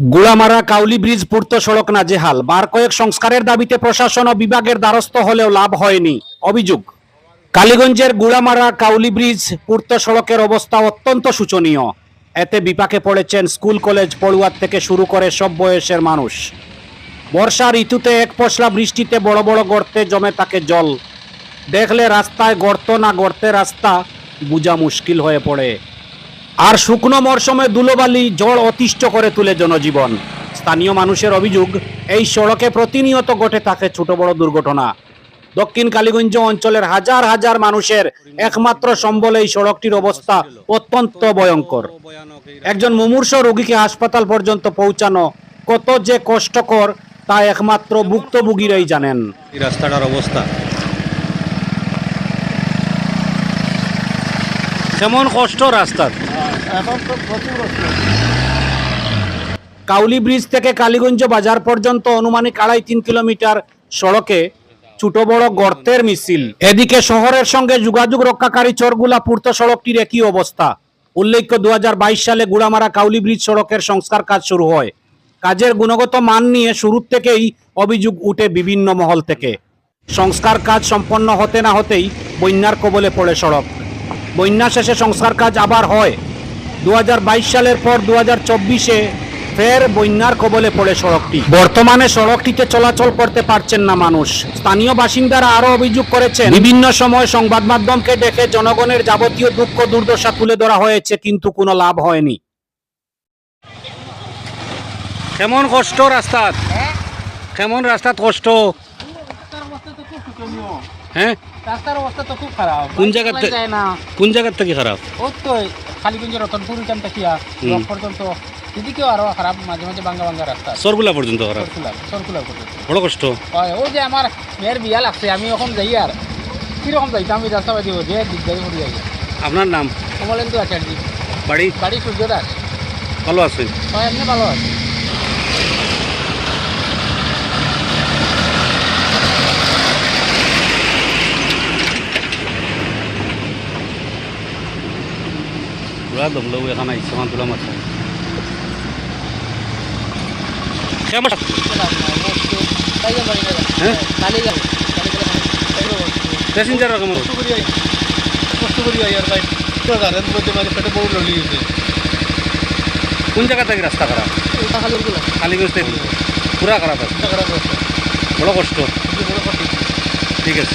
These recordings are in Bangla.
গুড়ামারা, কাউলি ব্রিজ, পূর্ত সড়ক, নাজেহাল। বার কয়েক সংস্কারের দাবিতে প্রশাসন ও বিভাগের দ্বারস্থ হলেও লাভ হয়নি। অভিযোগ, কালীগঞ্জের গুড়ামারা, কাউলি ব্রিজ, পূর্ত সড়কের অবস্থা অত্যন্ত শোচনীয়। এতে বিপাকে পড়েছেন স্কুল, কলেজ, পড়ুয়ার থেকে শুরু করে সব বয়সের মানুষ। বর্ষা ঋতুতে এক পশলা বৃষ্টিতে বড় বড় গর্তে জমে থাকে জল। দেখলে রাস্তায় গর্ত না গর্তে রাস্তা, বোঝা মুশকিল হয়ে পড়ে। আর শুকনো মরশুমে ধুলোবালি জল অতিষ্ঠ করে তুলে জনজীবন। স্থানীয় মানুষের অভিযোগ, এই সড়কে প্রতিনিয়ত ঘটে থাকে ছোট বড় দুর্ঘটনা। দক্ষিণ কালীগঞ্জ অঞ্চলের হাজার হাজার মানুষের একমাত্র সম্বল এই সড়কটির অবস্থা অত্যন্ত ভয়ঙ্কর। একজন মুমূর্ষ রোগীকে হাসপাতাল পর্যন্ত পৌঁছানো কত যে কষ্টকর, তা একমাত্র ভুক্তভোগীরাই জানেন। রাস্তাটার অবস্থা। কেমন কষ্ট রাস্তার? কাউলি ব্রিজ থেকে কালীগঞ্জ বাজার পর্যন্ত অনুমানিক আড়াই তিন কিলোমিটার সড়কে ছোট বড় গর্তের মিছিল। এদিকে শহরের সঙ্গে যোগাযোগ রক্ষাকারী চরগুলা পূর্ত সড়কটির একই অবস্থা। উল্লেখ্য দু হাজার বাইশ সালে গুড়ামারা কাউলি ব্রিজ সড়কের সংস্কার কাজ শুরু হয়। কাজের গুণগত মান নিয়ে শুরুর থেকেই অভিযোগ উঠে বিভিন্ন মহল থেকে। সংস্কার কাজ সম্পন্ন হতে না হতেই বন্যার কবলে পড়ে সড়ক। বন্যা শেষে সংস্কার কাজ আবার হয়। দু হাজার বাইশ সালের পর দু চব্বিশে ফের বন্যার কবলে পড়ে সড়কটি। বর্তমানে সড়কটিতে চলাচল করতে পারছেন না মানুষ। স্থানীয় বাসিন্দারা আরও অভিযোগ করেছেন বিভিন্ন সময় সংবাদ মাধ্যমকে ডেকে জনগণের যাবতীয় দুঃখ দুর্দশা তুলে ধরা হয়েছে কিন্তু কোনো লাভ হয়নি। কেমন কষ্ট রাস্তাত কেমন রাস্তাত কষ্ট? হ্যাঁ? রাস্তার অবস্থা তো খুব খারাপ। কোন জায়গাতে? চালাই যায় না। কোন জায়গার থেকে খারাপ? ও তো খালিগঞ্জের রতনপুর এখান থেকে। পর্যন্ত এদিকেও আরও খারাপ মাঝে মাঝে ভাঙ্গা ভাঙ্গা রাস্তা। সরগুলা পর্যন্ত খারাপ? সরকুলার পর্যন্ত। বড় কষ্ট। হয় ওই যে আমার মেয়ের বিয়া লাগছে আমি এখন যাই আর। কীরকম যাইতাম আমি রাস্তা বাদি যে দিকদারি করি যাই আপনার নাম? কমলেন্দু আচার্য। বাড়ি? বাড়ি সূর্য দাস। ভালো আছে? হয় এমনি ভালো আছে। বাড়ি যাব হ্যাঁ? কালি যাব কালি প্যাসেঞ্জার কেমন কষ্ট করি আই কষ্ট করি আই আর ভাই গাড়ির মধ্যে পেটে বউ ললি গেছে কোন জায়গা থেকে রাস্তা খারাপ? কালীগঞ্জ থেকে। পুরা খারাপ আছে। বড় কষ্ট। ঠিক আছে।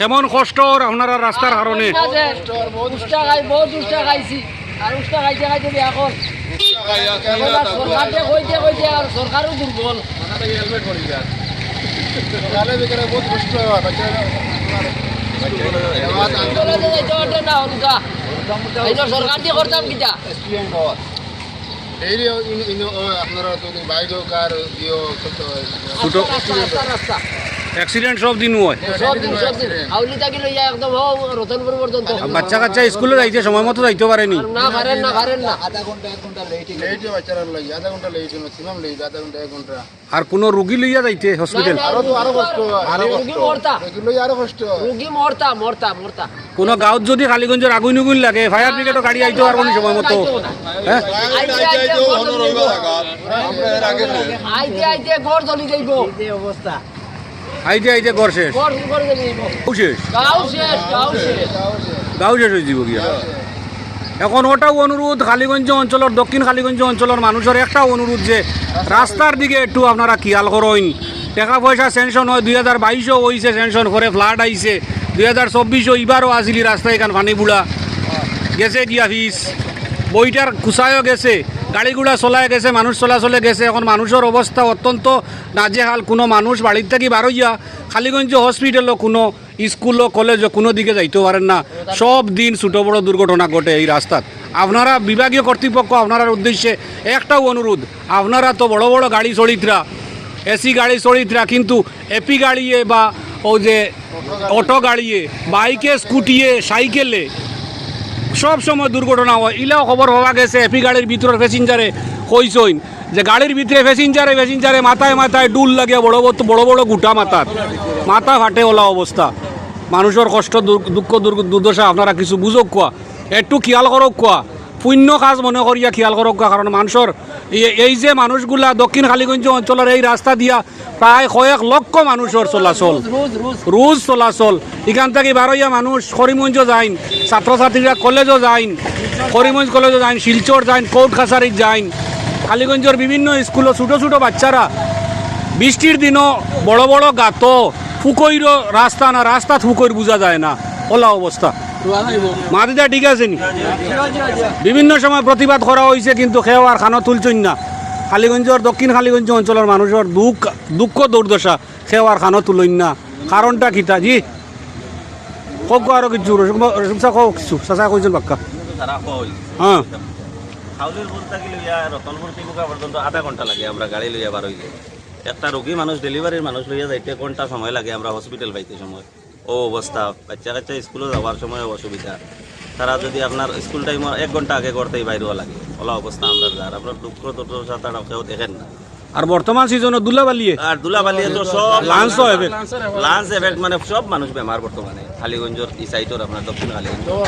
কেমন কষ্ট আপনারা রাস্তার কারণে উষ্টা খাই বহুত উষ্টা খাইছি আর উষ্টা খাইতে খাইতে এখন সরকারকে কইতে কইতে আর সরকারও দুর্বল। হেলমেট পরি যায় গালে বেকারে বহুত কষ্ট হয় সরকার দিয়ে করতাম কিটা এই আপনারা বাইক কার ছোট রাস্তা রাস্তা রাস্তা। অ্যাক্সিডেন্ট সব দিন হয়। সব দিন সব দিন। আউলি থাকি লইয়া একদম হও রতনপুর পর্যন্ত। বাচ্চা কাচ্চা স্কুলে যাইতে সময় মতো যাইতে পারেনি। আর না পারেন না পারেন না। লেট বাচ্চারা লাগে আধা ঘণ্টা লেট ম্যাক্সিমাম লেট আধা ঘণ্টা এক ঘণ্টা। আর কোনো রুগী লইয়া যাইতে হসপিটাল না, না, আরও তো আরও কষ্ট আরও রুগী মরতা। এগুলো আরও কষ্ট। রুগী মরতা মরতা মরতা। কোনো গাঁৱত যদি কালীগঞ্জের আগুন উগুন লাগে ফায়ার ব্রিগেডও গাড়ি আইতে পারব না সময় মতো। হ্যাঁ আইতে আইতে ঘর জ্বলি যাইব। আইতে আইতে ঘর জ্বলি যাইব অবস্থা আইতে আইতে ঘর শেষ। গাঁও শেষ। গাঁও শেষ হয়ে যাব গিয়া এখন ওটাও অনুরোধ কালীগঞ্জ অঞ্চলের দক্ষিণ কালীগঞ্জ অঞ্চলের মানুষের একটাও অনুরোধ যে রাস্তার দিকে একটু আপনারা খেয়াল করেন। টাকা পয়সা সেনশন হয় দুই হাজার বাইশও হয়েছে সেনশন করে ফ্লাড আইছে। দুই হাজার চব্বিশও এবারও আসিলি রাস্তায় এখান পানি বুড়া গেছে গিয়া ফিস বইটার কুচায়ও গেছে। গাড়িগুলা চলাই গেছে, মানুষ চলাচলে গেছে। এখন মানুষের অবস্থা অত্যন্ত নাজেহাল। কোনো মানুষ বাড়ির থেকে বারোইয়া খালিগঞ্জ হসপিটালও কোনো স্কুলও কলেজও কোনো দিকে যাইতে পারেন না। সব দিন ছোটো বড় দুর্ঘটনা ঘটে এই রাস্তাত আপনারা বিভাগীয় কর্তৃপক্ষ, আপনার উদ্দেশ্যে একটাও অনুরোধ, আপনারা তো বড় বড় গাড়ি চড়িতরা এসি গাড়ি চড়িতরা কিন্তু এপি গাড়িয়ে বা ও যে অটো গাড়িয়ে, বাইকে, স্কুটিয়ে, সাইকেলে সব সময় দুর্ঘটনা হয়। ইলাও খবর হওয়া গেছে এপি গাড়ির ভিতরে প্যাসেঞ্জারে হইসইন। যে গাড়ির ভিতরে প্যাসেঞ্জারে প্যাসেঞ্জারে মাথায় মাথায় ডুল লাগে, বড় বড় বড় বড় গুটা মাথার। মাথা ফাটে ওলা অবস্থা। মানুষের কষ্ট দুঃখ দুর- দুর্দশা, আপনারা কিছু বুঝক কোয়া। একটু খেয়াল করক কোয়া। পুণ্য কাজ মনে করিয়া খেয়াল করক কারণ মানুষের এই- যে মানুষগুলা দক্ষিণ খালিগঞ্জ অঞ্চলের এই রাস্তা দিয়া প্রায় কয়েক লক্ষ মানুষের চলাচল। রোজ চলাচল। এখান থেকে বারোইয়া মানুষ করিমগঞ্জ যাইন ছাত্রছাত্রীরা কলেজও যাইন করিমগঞ্জ কলেজও যাইন শিলচর যাইন কোর্ট কাছারিত যাইন। কালীগঞ্জের বিভিন্ন স্কুলে ছোটো ছোটো বাচ্চারা বৃষ্টির দিনও বড় বড় গাত ফুকইর রাস্তা না রাস্তা ফুকইর বোঝা যায় না। ওলা অবস্থা মা দিদা ঠিক আছে বিভিন্ন সময় প্রতিবাদ করা হয়েছে কিন্তু খেয়ে আর খানো তুলছই না। খালিগঞ্জের দক্ষিণ খালিগঞ্জ অঞ্চলের মানুষের দুঃখ দুঃখ দুর্দশা খেয়ে আর খানো তুলইন না। কারণটা কিতা জি কক আরও কিছু রসুমসা কক কিছু। চাচা কইছেন বাক্কা হ্যাঁ আধা লাগে একটা রোগী মানুষ ডেলিভারির মানুষ লইয়া যাইতে ঘণ্টা সময় লাগে আমরা হসপিটাল পাইতে সময়? ও অবস্থা। বাচ্চা কাচ্চা স্কুলে যাওয়ার সময় অসুবিধা। তারা যদি আপনার স্কুল টাইম এক ঘণ্টা আগে করতেই বাইরেও লাগে। ওলা অবস্থা আমরা যার। আপনার দুঃখ দুর্দশা তারা কেউ দেখেন না। আর বর্তমান সিজনে দুলাবালিয়ে আর দুলাবালিয়া তো সব লাঞ্চও এফেক্ট লাঞ্চ এফেক্ট মানে সব মানুষ বেমার বর্তমানে। খালিগঞ্জর এই সাইডর আপনার দক্ষিণ খালিগঞ্জ সব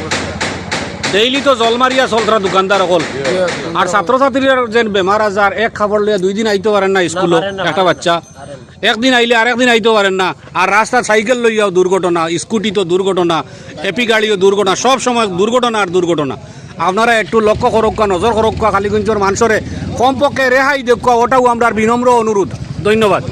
অবস্থা। ডেইলি তো জল মারিয়া চলতরা দোকানদার অকল। আর ছাত্রছাত্রীরা যে বেমার আজার এক খাবার লিয়ে দুই দিন আইতে পারেন না স্কুলে একটা বাচ্চা। একদিন আইলে আর একদিন আইতে পারেন না। আর রাস্তা সাইকেল লইয়াও দুর্ঘটনা স্কুটি তো দুর্ঘটনা এপি গাড়িও দুর্ঘটনা সব সময় দুর্ঘটনা আর দুর্ঘটনা আপনারা একটু লক্ষ্য করক্কা নজর করক্কা কালীগঞ্জের মানুষরে কমপক্ষে রেহাই দেখুয়া ওটাও আমরা বিনম্র অনুরোধ ধন্যবাদ।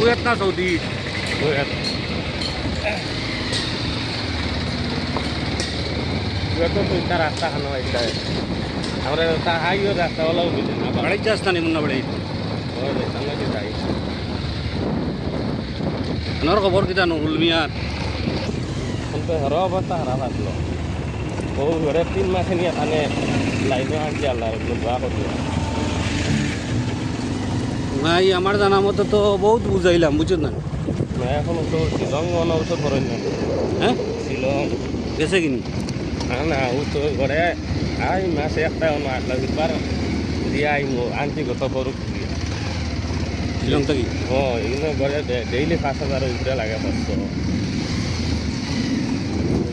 পুয়াত না সৌদি রাস্তা খানো এটা আমরা হাইও রাস্তা ওলাও বুঝে না বাড়ি যাস না নিমুন্না বাড়ি সামনে যাই নর খবর কিতা নুরুল মিয়ার কিন্তু হর অবস্থা খারাপ আসলো বহু ঘরে তিন মাসে নিয়ে থানে লাইনে আনছি আল্লাহ দোয়া করছি ভাই আমার জানা মতো তো বহুত বুঝাইলাম বুঝছেন না? এখন তো শিলং ওষুধ করেন না। হ্যাঁ? শিলং। গেছে কিনি না? না ও তো ঘরে আই মাসে একটা অন্য আটলা দিবার। দিয়ে আই আনছি গত করুক শিলং থেকে ও এগুলো ঘরে ডেইলি পাঁচ হাজার উপরে লাগে পাঁচশো।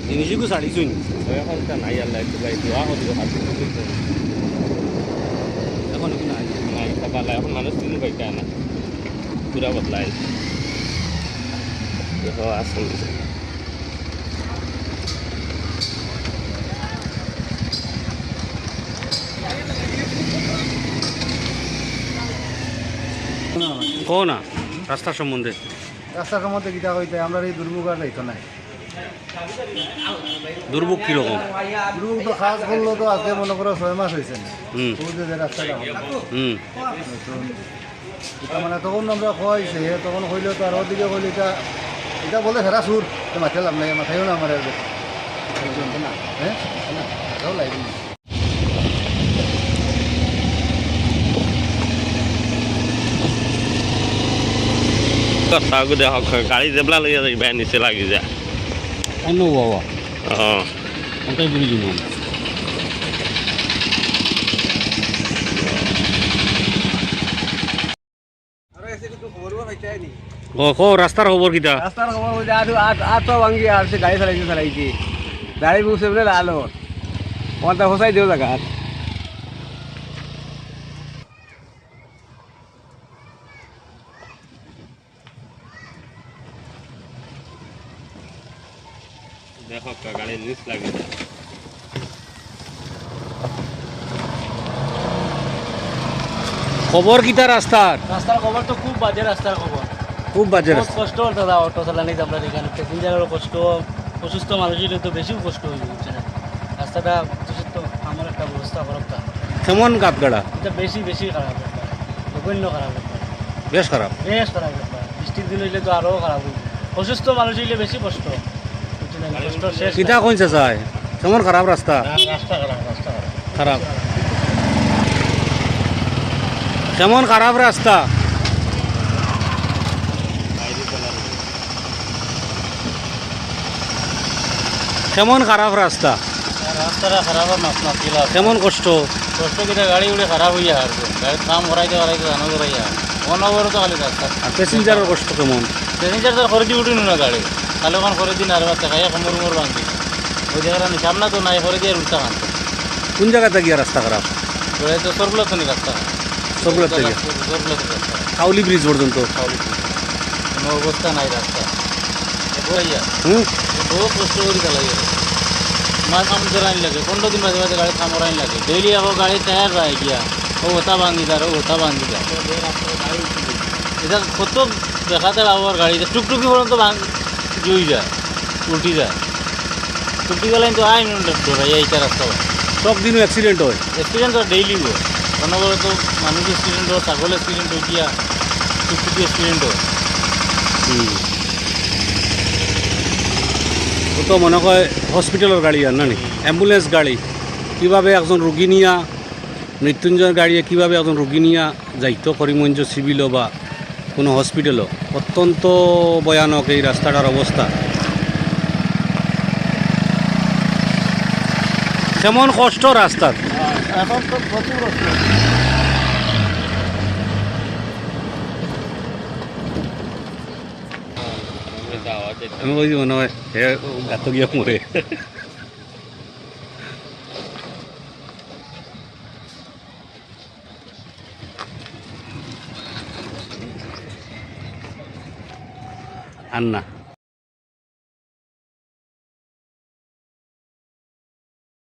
জিনিসগুলো ছাড়িছুই এখন নাই আল্লাহ একটু ভাই দোয়া হাতে পালা এখন মানুষ না। পুরা বদলাই দেখো আসুন কো না রাস্তার সম্বন্ধে। রাস্তার মধ্যে কিটা হইতে আমরা এই দুর্ভোগ আর যাইতো নাই। দুর্ভোগ কীরকম? দুর্ভোগ তো খাস করল তো আজকে মনে করো ছয় মাস হয়েছে। রাস্তাটা হুম। মানে তখন আমরা খোয়াইছে তখন হইলেও তো আর ওদিকে হইলে এটা এটা বলে ফেরা সুর। তো মাথায় লাভ নাই মাথায়ও না আমার হ্যাঁ? মাথাও লাগবে না তাকো দেখক গাড়ি জেবলা লইয়া যাই বেয়া নিচে লাগি যায়। অন্য বাবা অঁ ওটাই বুঝি দিব ও কো রাস্তার খবর কিটা রাস্তার খবর বলতে আর তো ভাঙ্গি আর সে গাড়ি চালাইছে চালাইছি গাড়ি বুঝছে বলে আলো পঞ্চাশ ফসাই দিও জায়গা দেখক গাড়ি জিনিস লাগে খবর কিতা রাস্তার? রাস্তার খবর তো খুব বাজে রাস্তার খবর। খুব বাজে রাস্তা। কষ্ট দাদা অটো চালানি আপনার এখানে প্যাসেঞ্জারেরও কষ্ট অসুস্থ মানুষের তো বেশিও কষ্ট হয়ে যাচ্ছে রাস্তাটা অসুস্থ আমার একটা ব্যবস্থা করক তা কেমন কাপগাড়া এটা বেশি বেশি খারাপ ব্যাপার। জঘন্য খারাপ ব্যাপার। বেশ খারাপ। বেশ খারাপ ব্যাপার। বৃষ্টির দিন হইলে তো আরও খারাপ অসুস্থ মানুষ হইলে বেশি কষ্ট। কিতা কইছে চাই কেমন খারাপ রাস্তা? খারাপ কেমন খারাপ রাস্তা? কেমন খারাপ রাস্তা? রাস্তাটা খারাপ মাছ মাছ গেলা কেমন কষ্ট? কষ্ট কিনা গাড়ি উড়ে খারাপ হইয়া আর গাড়ির কাম করাইতে করাইতে জানো করাইয়া অনবরত খালি রাস্তা। প্যাসেঞ্জারের কষ্ট কেমন? প্যাসেঞ্জার তো খরচি উঠিনি না গাড়ি। তাহলে ওখানে করে দিন আর বাচ্চা খাইয়া কোমর মোর ভাঙছি ওই জায়গাটা সামনা তো নাই করে দিয়ে উঠতে খান। কোন জায়গাতে গিয়া রাস্তা খারাপ? তো সরগুলো তো নি রাস্তা। সবগুলোর থেকে সরগুলো তো রাস্তা। কাউলি ব্রিজ পর্যন্ত? খাওয়ালি কোনো অবস্থা নাই রাস্তা। হুম? বহুত কষ্ট করে চালাই মাছ কাম করাইন লাগে পনেরো দিন মাঝে মাঝে গাড়ি কাম করাইন লাগে। ডেইলি আকৌ গাড়ি টায়ার যায় গিয়া। ও ওটা ভাঙি যায় ও ওটা ভাঙি যায় এটা কত দেখাতে আবার গাড়ি টুকটুকি পর্যন্ত ভাঙ জুই যায় উল্টি যায়। টুকটুকি লাইন তো আইন ধরাই এইটা রাস্তা সব দিনও অ্যাক্সিডেন্ট হয়। এক্সিডেন্ট তো ডেইলি হয় অনবরত মানুষ এক্সিডেন্ট হয় ছাগল এক্সিডেন্ট হয় গিয়া টুকটুকি এক্সিডেন্ট হয়। তো মনে হয় হসপিটালের গাড়ি আর না অ্যাম্বুলেন্স গাড়ি। কীভাবে একজন রুগী নিয়া মৃত্যুঞ্জয় গাড়িয়ে কীভাবে একজন রুগী নিয়া যাইতো করিমগঞ্জ সিভিলও বা কোনো হসপিটালও অত্যন্ত ভয়ানক এই রাস্তাটার অবস্থা। কেমন কষ্ট রাস্তার। এখন তো প্রচুর আমি মনে হয় হে এত গিয়ে মরে। আর না